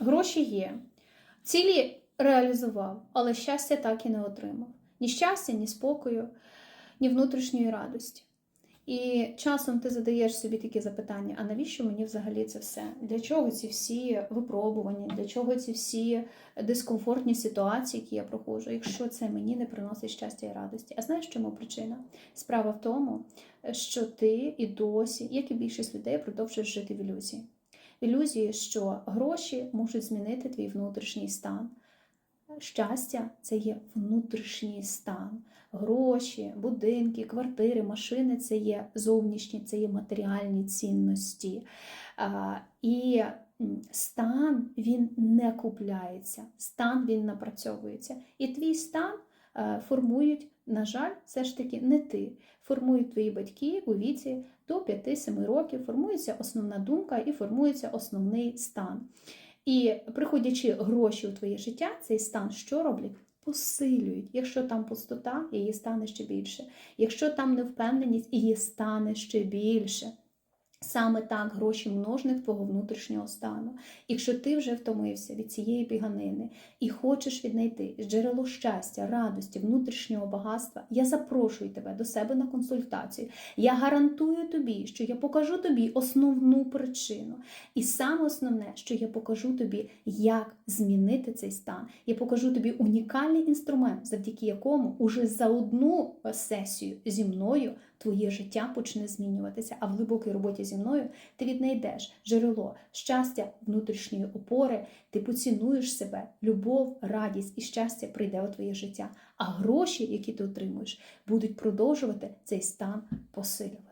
Гроші є. Цілі реалізував, але щастя так і не отримав. Ні щастя, ні спокою, ні внутрішньої радості. І часом ти задаєш собі такі запитання: а навіщо мені взагалі це все? Для чого ці всі випробування, для чого ці всі дискомфортні ситуації, які я проходжу, якщо це мені не приносить щастя і радості? А знаєш, чому причина? Справа в тому, що ти і досі, як і більшість людей, продовжуєш жити в ілюзії. Ілюзії, що гроші можуть змінити твій внутрішній стан. Щастя це є внутрішній стан. Гроші, будинки, квартири, машини це є зовнішні, це є матеріальні цінності. І стан він не купляється, стан він напрацьовується. І твій стан формують, на жаль, все ж таки не ти. Формують твої батьки у віці до 5-7 років, формується основна думка і формується основний стан. І приходячи гроші у твоє життя, цей стан що роблять? Посилюють. Якщо там пустота, її стане ще більше. Якщо там невпевненість, її стане ще більше. Саме так гроші множник твого внутрішнього стану. Якщо ти вже втомився від цієї біганини і хочеш віднайти джерело щастя, радості, внутрішнього багатства, я запрошую тебе до себе на консультацію. Я гарантую тобі, що я покажу тобі основну причину. І саме основне, що я покажу тобі, як змінити цей стан. Я покажу тобі унікальний інструмент, завдяки якому уже за одну сесію зі мною твоє життя почне змінюватися. А в глибокій роботі зі мною ти віднайдеш джерело щастя, внутрішньої опори, ти поцінуєш себе, любов, радість і щастя прийде у твоє життя. А гроші, які ти отримуєш, будуть продовжувати цей стан посилювати.